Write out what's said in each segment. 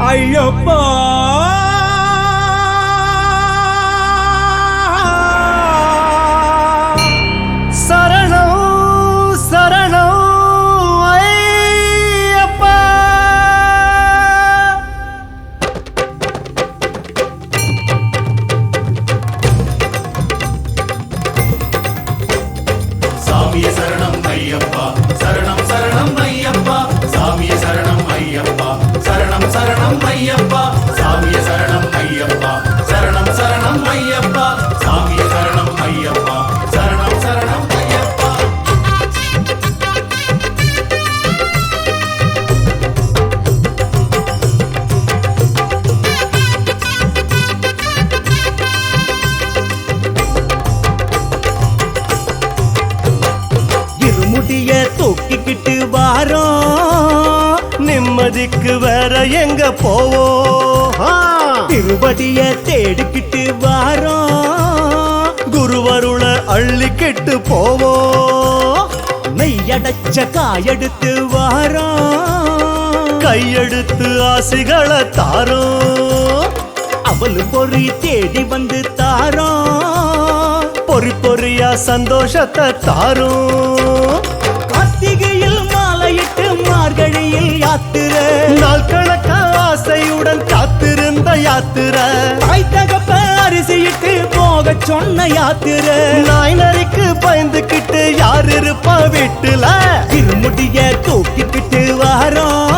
அழப்பா. எங்க போவோம். திருவடிய தேடிக்கிட்டு வாரோம். குருவருள அள்ளிக்கிட்டு போவோம். நெய்யடைச்ச காயெடுத்து வாரோம். கையெடுத்து ஆசைகளை தாரோம். அவள் பொறி தேடி வந்து தாரோம். பொறி பொறியா சந்தோஷத்தை தாரும். யாத்திர. தாய் தகப்ப அரிசியிட்டு போக சொன்ன யாத்திர. நாய் நரிக்கு பயந்துக்கிட்டு யார் இருப்பா வீட்டுல? இருமுடிய தூக்கிக்கிட்டு வாரோம்.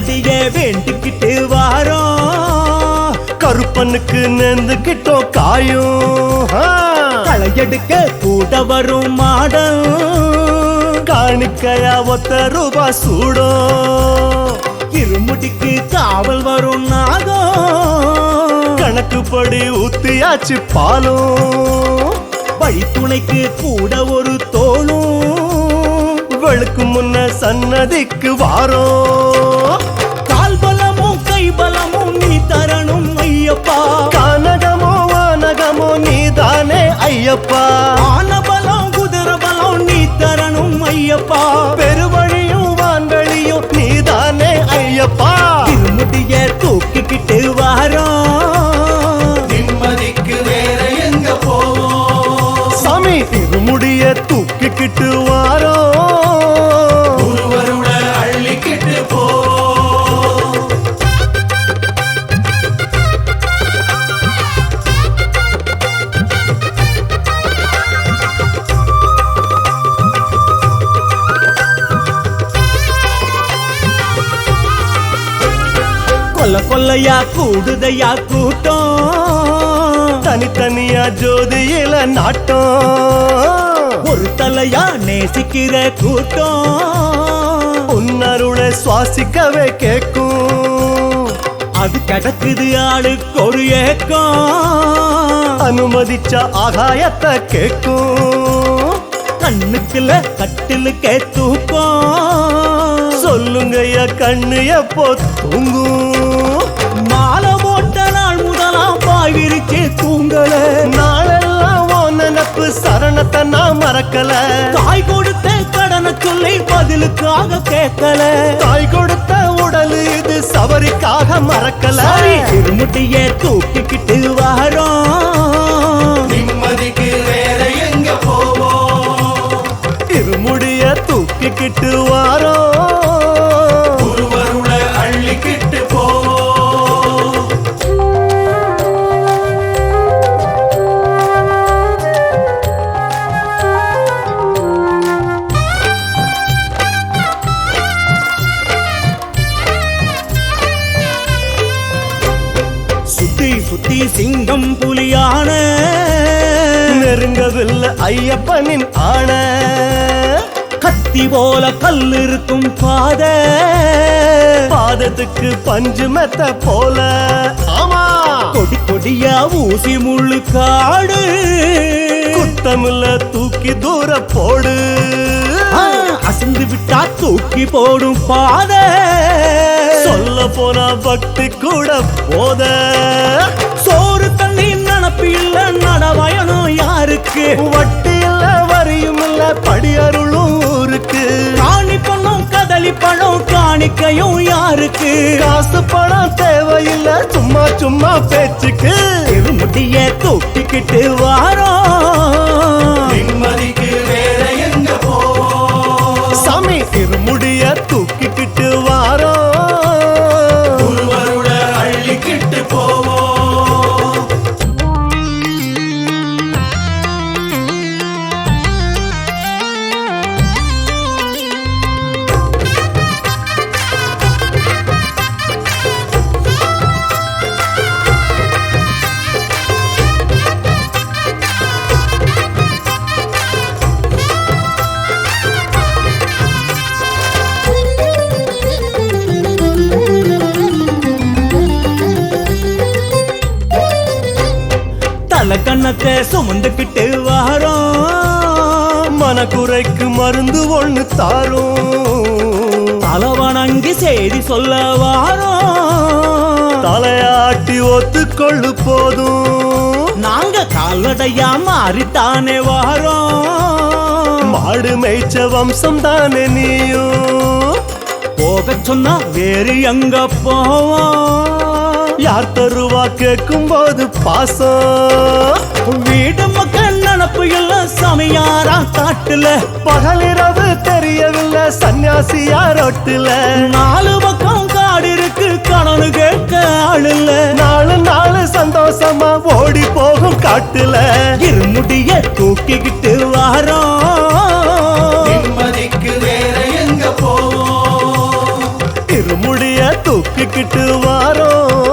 கணபதிய வேண்டிக்கிட்டு வாரோம். கருப்பனுக்கு நெந்துக்கிட்டோம் காயும். களையெடுக்க கூட வரும் மாடம். காணிக்கையா ஒத்த ரூபா சூடும். இருமுடிக்கு காவல் வரும் நாகம். கணக்குப்படி ஊத்தியாச்சு பாலும். வழித்துணைக்கு கூட ஒரு தோ சன்னதிக்கு வாரோம் கால் பலமும் கை பலமும் நீ தரணும் ஐயப்பா. கானகமோ வானகமோ நீதானே ஐயப்பா. ஆன பலம் குதிரை பலம் நீ தரணும் ஐயப்பா. பெருவழியும் வான்வழியும் நீதானே ஐயப்பா. திருமுடிய தூக்கிக்கிட்டு வாரோம் கூலையா கூடுதையா கூட்டம். தனித்தனியா ஜோதியில நாட்டம். ஒரு தலையா நேசிக்கிற கூட்டம். உன்னருளை சுவாசிக்கவே கேட்கும். அது கிடக்குது ஆளுக்கு ஒரு ஏக்கம். அனுமதிச்ச ஆகாயத்தை கேக்கும் கண்ணுக்குள்ள கட்டிலுக்கே தூக்கம். சொல்லுங்கய்யா கண்ணு எப்போ தூங்கும்? பாய் விரிச்சு தூங்கல. நாளெல்லாம் ஓ நினப்பு சரணத்தை நான் மறக்கல. தாய் கொடுத்த கடனை சொல்லி பதிலுக்காக கேட்கல. தாய் கொடுத்த உடல் இது சபரிக்காக மறக்கல. திருமுட்டிய தூக்கிக்கிட்டு வாரோம். நிம்மதிக்கு வேற எங்க போவோம்? இருமுடிய தூக்கிக்கிட்டு வாரோம். போல கல் இருக்கும் பாத. பாதத்துக்கு பஞ்சு மெத்த போல. ஆமா. முடியா ஊசி முள்ளு காடு. குத்தமில்ல தூக்கி தூர போடு. அசந்து விட்டா தூக்கி போடும் பாதை. சொல்ல போனா பக்தி கூட போத. சோறு தண்ணி நினப்பு இல்ல நடவயனும் யாருக்கு? வட்டி இல்ல வரியும் இல்ல படி அருளும் ஊருக்கு. காணி பணம் கதலி பழம் காணிக்கையும் யாருக்கு? காசு பணம் தேவையில்லை சும்மா சும்மா பேச்சுக்கு. திருமுடிய தூக்கிக்கிட்டு வாரோம். நிம்மதிக்கு வேற எங்க போவோம் சாமி. இருமுடிய தூக்கிக்கிட்டு வாரோம். மருந்து ஒண்ணு தாரும் தலவணங்கி செய்தி சொல்ல வாரோம் தலையாட்டி ஒத்துக்கொள்ளு போதும் நாங்க கால்நடையா மாறித்தானே வாரோம். மாடு மேய்ச்ச வம்சம் தானே நீயும்? போக சொன்னா வேறு எங்க போவோம்? யார் தருவா கேட்கும் போது பாசம் வீடு மக்கள் நினப்பு எல்லாம் சமையாரா காட்டுல? பகலிரவு தெரியவில்லை சன்னியாசியா ரொட்டுல நாலு பக்கம் காடு இருக்கு கணனு கேட்க ஆளுல. நாலு நாலு சந்தோஷமா ஓடி போகும் காட்டுல. இருமுடிய தூக்கிக்கிட்டு வாரோம். நிம்மதிக்கு வேற எங்க போவோம்? இருமுடிய தூக்கிக்கிட்டு வாரோம்.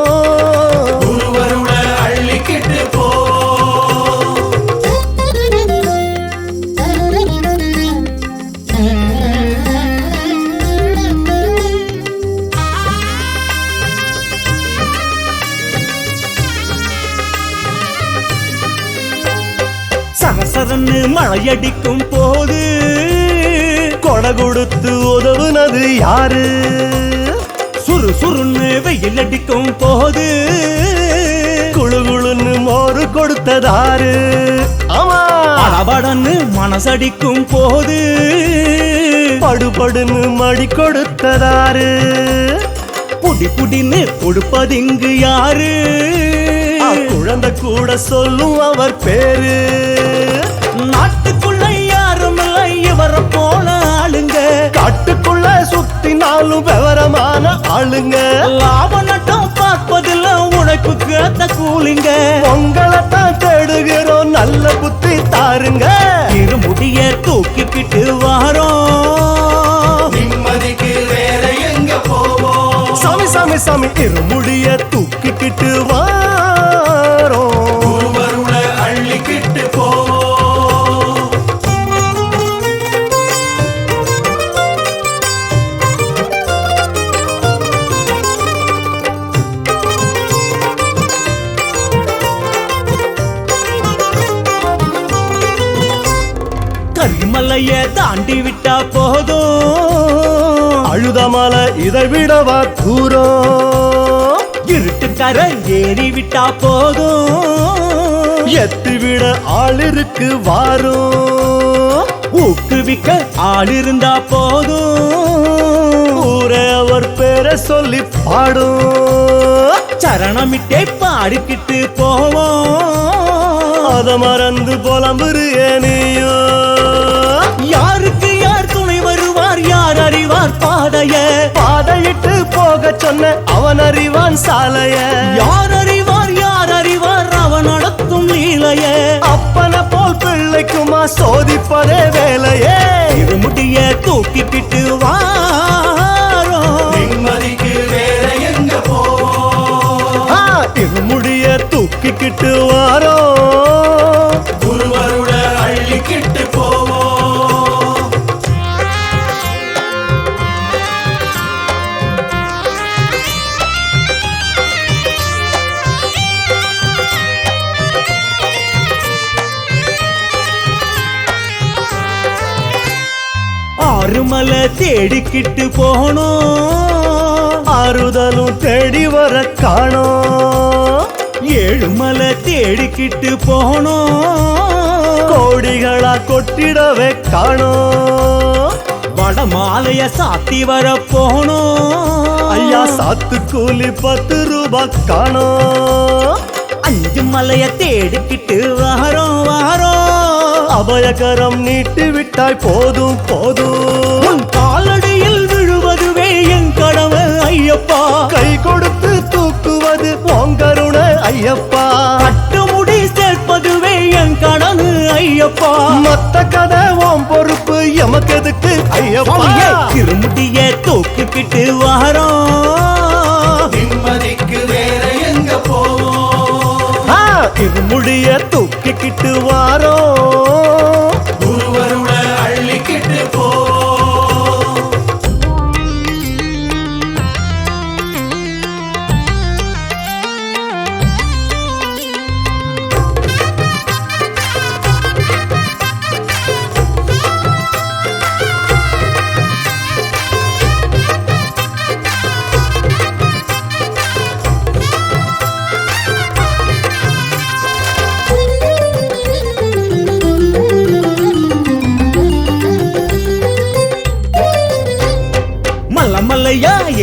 உதவுனது யாரு? சுறு சுருன்னு வெயில் அடிக்கும் போது குழு குழுன்னு மோரு கொடுத்ததாரு. ஆமா. படபடன்னு மனசடிக்கும் போது படுபடுன்னு மடி கொடுத்ததாரு. புடி புடின்னு கொடுப்பதிங்கு யாரு? குழந்தை கூட சொல்லும் அவர் பேரு. நாட்டுக்குள்ள சுத்தினாலும் விவரமான ஆளுங்க. லாப நட்டம் பார்ப்பதில்ல உழைப்புக்கு ஏத்த கூலிங்க. உங்களை தான் தேடுகிறோம் நல்ல புத்தி தாருங்க. இருமுடிய தூக்கிக்கிட்டு வாரோம். சாமி சாமி சாமி இருமுடிய தூக்கிக்கிட்டு வாரோம் கரிமலைய தாண்டி விட்டா போதும். அழுதமலை இதை விடவா தூரம்? இருட்டுக்கர ஏறி விட்டா போதும். எத்தி விட ஆள் இருக்கு வாரும். ஊக்குவிக்க ஆள் இருந்தா போதும். ஊரே அவர் பேரை சொல்லி பாடும். சரணமிட்டே பாடிக்கிட்டு போவோம். அத மறந்து புலம்புறிய நீயும் யாருக்கு யார் துணை வருவார்? யார் அறிவார் பாதைய? பாதையிட்டு போக சொன்ன அவன் அறிவான் சாலைய. யார் அறிவார்? யார் அறிவார்? அவன் நடத்தும் லீலைய அப்பன போல் பிள்ளைக்குமா சோதிப்பதே வேலையே. இருமுடிய தூக்கிக்கிட்டு ஆ, இருமுடிய தூக்கிக்கிட்டு திடுக்கிட்டு போகணும். ஆறுதலும் தேடி வர காணோம். ஏழுமலை தேடிக்கிட்டு போகணும். கோடிகளா கொட்டிடவே காணோம். வட மாலைய சாத்தி வர போகணும். ஐயா சாத்து கூலி பத்து ரூபாய் காணோம். அஞ்சு மலைய தேடிக்கிட்டு வாரோம் வாரோம். அபயகரம் நீட்டி விட்டாய் போதும். போதும் காலடியில் விழுவதுவே என் கடமை ஐயப்பா. கை கொடுத்து தூக்குவது ஓங்கருண ஐயப்பா. கட்டுமுடி சேர்ப்பதுவே என் கடனு ஐயப்பா. மத்த கதை ஓம் பொறுப்பு எமக்கு எதுக்கு ஐயப்பா. திருமுடிய தூக்கிக்கிட்டு வாரோம். நிம்மதிக்கு வேற எங்க போவோம்? ஆ, இது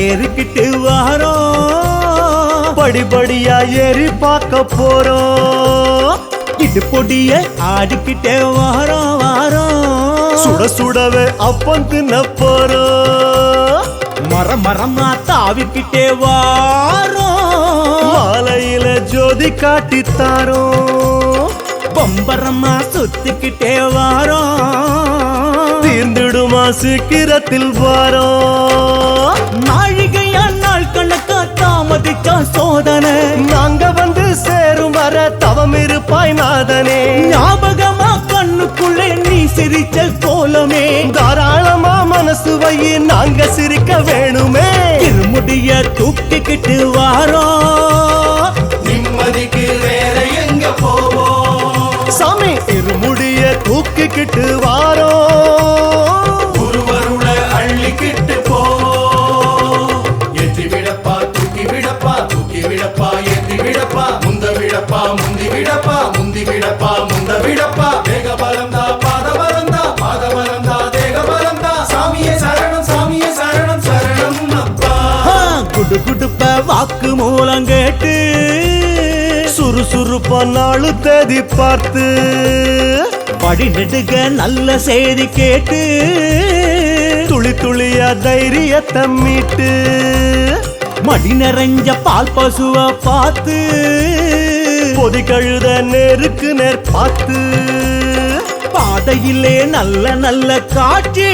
ஏறிக்கிட்டு வாரோம். படிப்படியா ஏறி பார்க்க போறோம். இது பொடிய ஆடிக்கிட்டே வாரோம் வாரோம். சுட சுடவே அப்பம் தின்ன போறோம். மர மரமா தாவிக்கிட்டே வாரோம். மாலையில ஜோதி காட்டி தாரோம். பம்பரமா சுத்திக்கிட்டே வாரோம். தீர்ந்திடுமா சீக்கிரத்தில் வாரோம் நாழிகையா நாள் கணக்கா தாமதிச்சா சோதனை. நாங்க வந்து சேரும் வர தவம் இருப்பாய் நாதனே. ஞாபகமா கண்ணுக்குள்ளே நீ சிரிச்ச கோலமே. தாராளமா மனசு வை நாங்க சிரிக்க வேணுமே. திருமுடிய தூக்கிக்கிட்டு வாரோம் வாக்கு மூலம் கேட்டு சுறுசுறுப்பா நாளு தேதி பார்த்து படி நெடுக நல்ல செய்தி கேட்டு துளி துளியா தைரியத்தை மீட்டு மடி நிறைஞ்ச பால் பசுவ பார்த்து பொதி கழுத நெருக்கு நேர் பார்த்து பாதையிலே நல்ல நல்ல காட்சி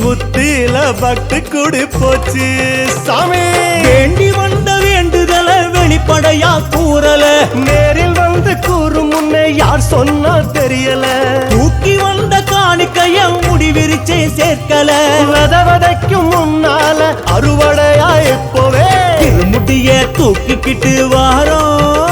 புத்தியில பக்தி குடி போச்சு. சாமி! வேண்டி வந்த வேண்டுதல வெளிப்படையா கூறல. நேரில் வந்து கூறும் முன்னே யார் சொன்னா தெரியல. தூக்கி வந்த காணிக்கைய முடி விரிச்சே சேர்க்கல. வதவதைக்கும் முன்னால அறுவடையா எப்போவே? திருமுடிய தூக்கிக்கிட்டு வாரோம்.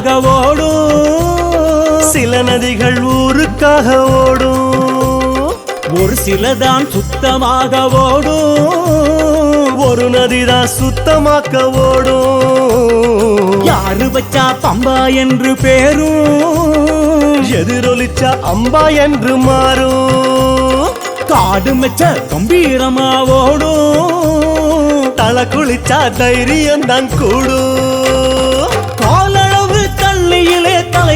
ஊருக்காக ஓடும் சில நதிகள் ஊருக்காக ஓடும் ஒரு சிலதான் சுத்தமாக ஓடும் ஒரு நதிதான் சுத்தமாக்க ஓடும் யாரு வச்சா பம்பா என்று பேரும். எதிரொலிச்சா அம்பா என்று மாறும். காடு மெச்ச கம்பீரமா ஓடும் தலை குளிச்சா தைரியம் தான் கூடும்.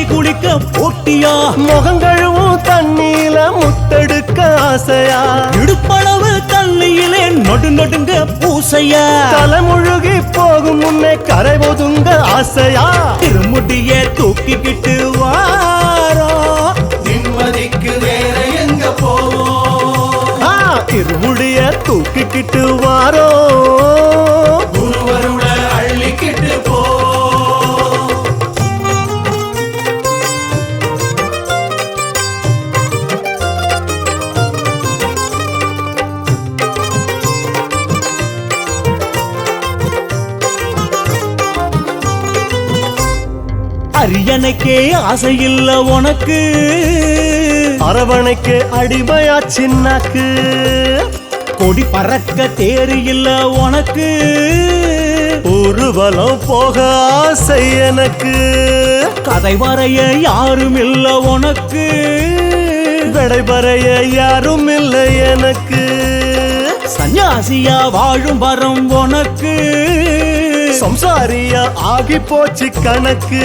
குளிக்க போட்டியா? முகம் கழுவும் தண்ணீல முத்தெடுக்க ஆசையா? இடுப்பளவு தள்ளியிலே நடு நடுங்க பூசையா? தலைமுழுகி போகும் முன்னே கரை ஒதுங்க ஆசையா? திருமுடிய தூக்கிக்கிட்டு வாரோ. நிம்மதிக்கு வேற எங்க போவோம்? ஆ, இருமுடிய தூக்கிக்கிட்டு வாரோ. அரியணைக்கே ஆசை இல்ல உனக்கு. அரவணைக்கு அடிமையா சின்னாக்கு கொடி பறக்க தேரு இல்ல உனக்கு ஊர்வலம் போக ஆசை எனக்கு. கதை வரைய யாரும் இல்ல உனக்கு. விடைபறைய யாரும் இல்லை எனக்கு. சன்னியாசியா வாழும் வரம் உனக்கு. சம்சாரியா ஆகி போச்சு கணக்கு.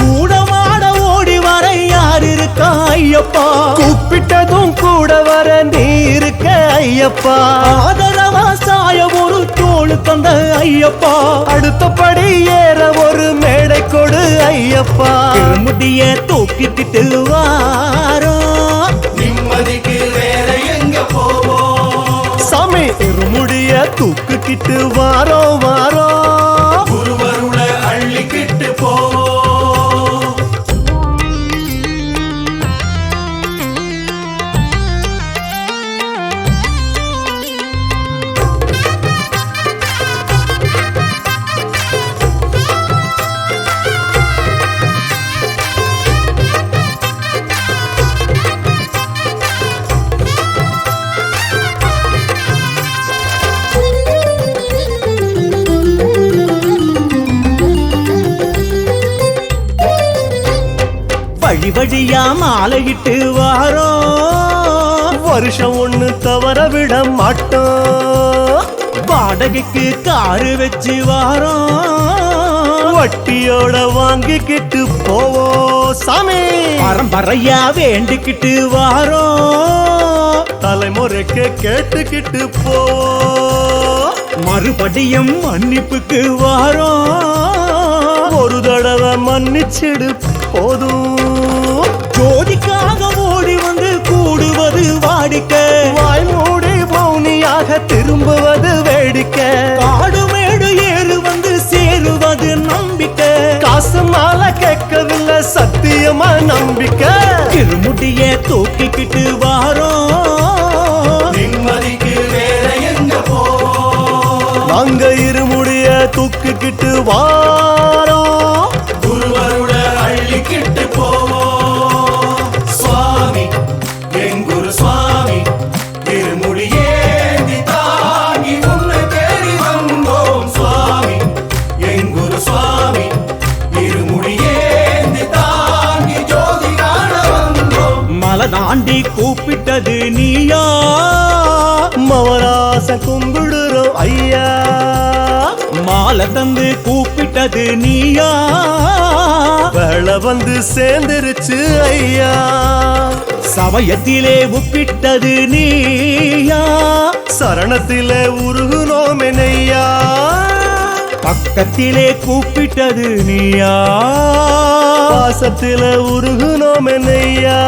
கூடமாட ஓடி வர யார் இருக்கா ஐயப்பா? கூப்பிட்டதும் கூட வர நீ இருக்க ஐயப்பா. ஆதரவா சாய ஒரு தோல் தந்த ஐயப்பா. அடுத்தபடி ஏற ஒரு மேடை கொடு ஐயப்பா. முடிய தூக்கிட்டு வாரோ தூக்குக்கிட்டு வாரோ வாரோ. மாலையிட்டு வாரோ வருஷம் ஒண்ணு தவற விட மாட்டோம். வாடகைக்கு காரு வச்சு வாரோ வட்டியோட வாங்கிக்கிட்டு போவோம் சாமி. பரம்பரையா வேண்டிக்கிட்டு வாரோ தலைமுறைக்கு கேட்டுக்கிட்டு போவோம். மறுபடியும் மன்னிப்புக்கு வாரோ ஒரு தடவை மன்னிச்சிடு போதும். ஜோதிக்காக ஓடி வந்து கூடுவது வாடிக்கை. வாய் மூடி மௌனியாக திரும்புவது வேடிக்கை. காடு மேடு ஏறு வந்து சேருவது நம்பிக்கை. காசு மாலை கேட்கவில்லை சத்தியமா நம்பிக்கை. திருமுடிய தூக்கிக்கிட்டு வாரோ நிம்மதிக்கு வேற எங்க போவோம் நாங்க இருமுடிய தூக்கிக்கிட்டு வாரோம். கூப்பிட்டது நீயா? மவராச கும்பிடுறோம் ஐயா. மாலை தந்து கூப்பிட்டது நீயா? வேலை வந்து சேர்ந்துருச்சு ஐயா. சமயத்திலே உப்பிட்டது நீயா? சரணத்திலே உருகுனோம் என்னையா. பக்கத்திலே கூப்பிட்டது நீயா? பாசத்திலே உருகுனோம் என்னையா.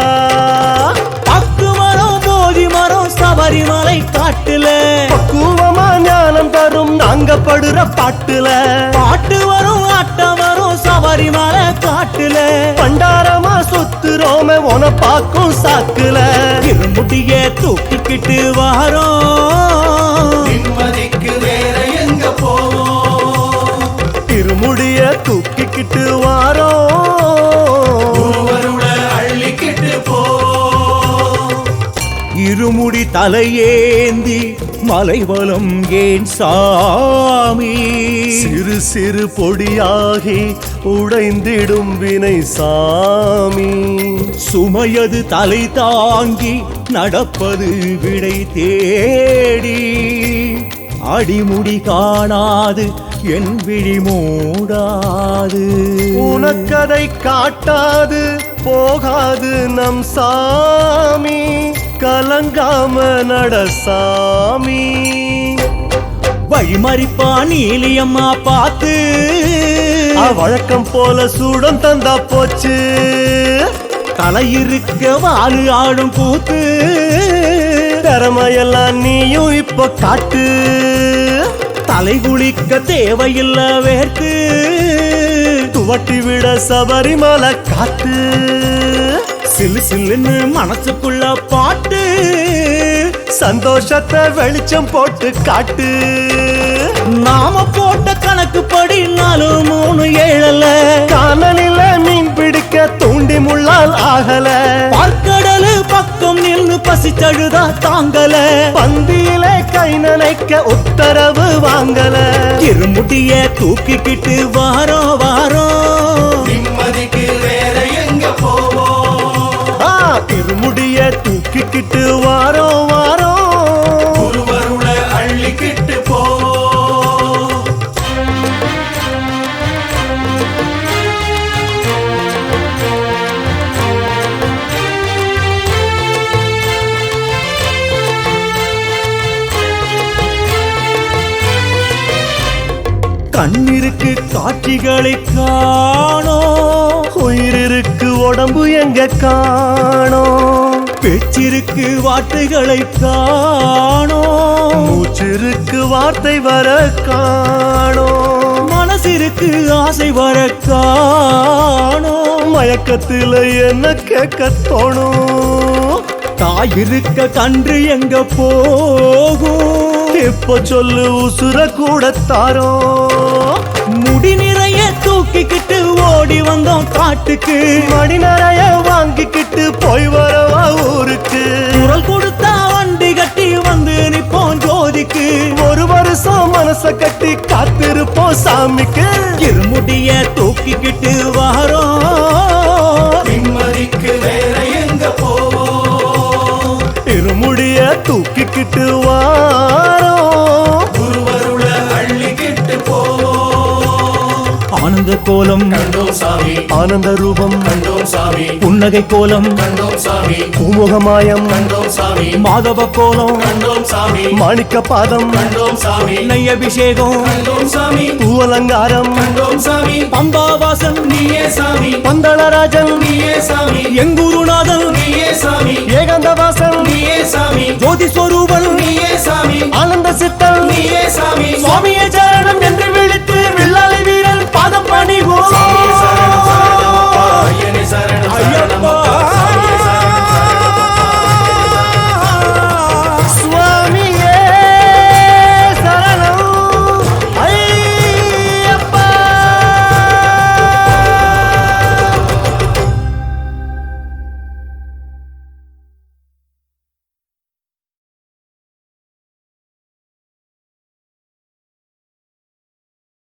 தரும் நாங்க படுற பாட்டுல. பாட்டு வரும் ஆட்டம் வரும் சபரிமலை காட்டுல. பண்டாரமா சுத்துறோமே உன பாக்கும் சாக்குல. இருமுடிய தூக்கிக்கிட்டு வாரோம். நிம்மதிக்கு வேற எங்க போவோம் தலையேந்தி மலைவலம் ஏன் சாமி? சிறு சிறு பொடியாகி உடைந்திடும் வினை சாமி. சுமையது தலை தாங்கி நடப்பது விடை தேடி. அடிமுடி காணாது என் விழி மூடாது. உனக்கதை காட்டாது போகாது நம் சாமி. கலங்காம நட சாமி. வழிமறிப்பா நீலியம்மா பார்த்து. வழக்கம் போல சூடம் தந்தா போச்சு. தலையிருக்க வாழு ஆடும் கூத்து திறமையெல்லாம் நீயும் இப்ப காட்டு. தலை குளிக்க தேவையில்ல வேர்க்கு துவட்டி விட சபரிமலை காத்து. சில்லு சில்லுன்னு மனசுக்குள்ள பாட்டு சந்தோஷத்தை வெளிச்சம் போட்டு காட்டு. நாம போட்ட கணக்கு படி நாலு மூணு ஏழல காலனில மீன் பிடிக்க தூண்டி முள்ளால் ஆகல. பார்க்கடலு பக்கம் நின்று பசிச்சழுதா தாங்கல. பந்தியில கை நினைக்க உத்தரவு வாங்கல. இருமுட்டிய தூக்கிக்கிட்டு வாரோ வாரோ. ஆ, திருமுடிய தூக்கிக்கிட்டு வாரோம் வாரோம். குருவருள அள்ளிக்கிட்டு போவோம் கண்ணிருக்கு காட்சிகளை காணோம். உயிருக்கு உடம்பு எங்க காணோம்? பேச்சிருக்கு வார்த்தைகளை காணோம். மூச்சிருக்கு வார்த்தை வர காணோம். மனசிற்கு ஆசை வர காணோம். மயக்கத்தில் என்ன கேட்க தோணும்? தாயிருக்க கன்று எங்க போகும்? இப்ப சொல்லு உசுர கூட தாரோ முடி நிறைய தூக்கிக்கிட்டு ஓடி வந்தோம் காட்டுக்கு மணி நிறைய வாங்கிக்கிட்டு போய் வரவா ஊருக்கு. குரல் கொடுத்தா வண்டி கட்டி வந்து நிப்போம் ஜோதிக்கு. ஒரு வருஷம் மனச கட்டி காத்திருப்போம் சாமிக்கு. இருமுடிய தூக்கிக்கிட்டு வாரோம். நிம்மதிக்கு வேற எங்க போவோம் இருமுடிய தூக்கிக்கிட்டு வாரோம் ஆனந்த கோலம். ஆனந்த ரூபம். புன்னகை கோலம். பூமுகமாயம். மாதவ கோலம். மாணிக்க பாதம். நெய் அபிஷேகம் கண்டோம் சாமி. பம்பாவாசன் பந்தளராஜன். எங்குருநாதன். ஏகாந்தவாசன். ஜோதி ஸ்வரூபன் ஆனந்த சித்தன். சுவாமியே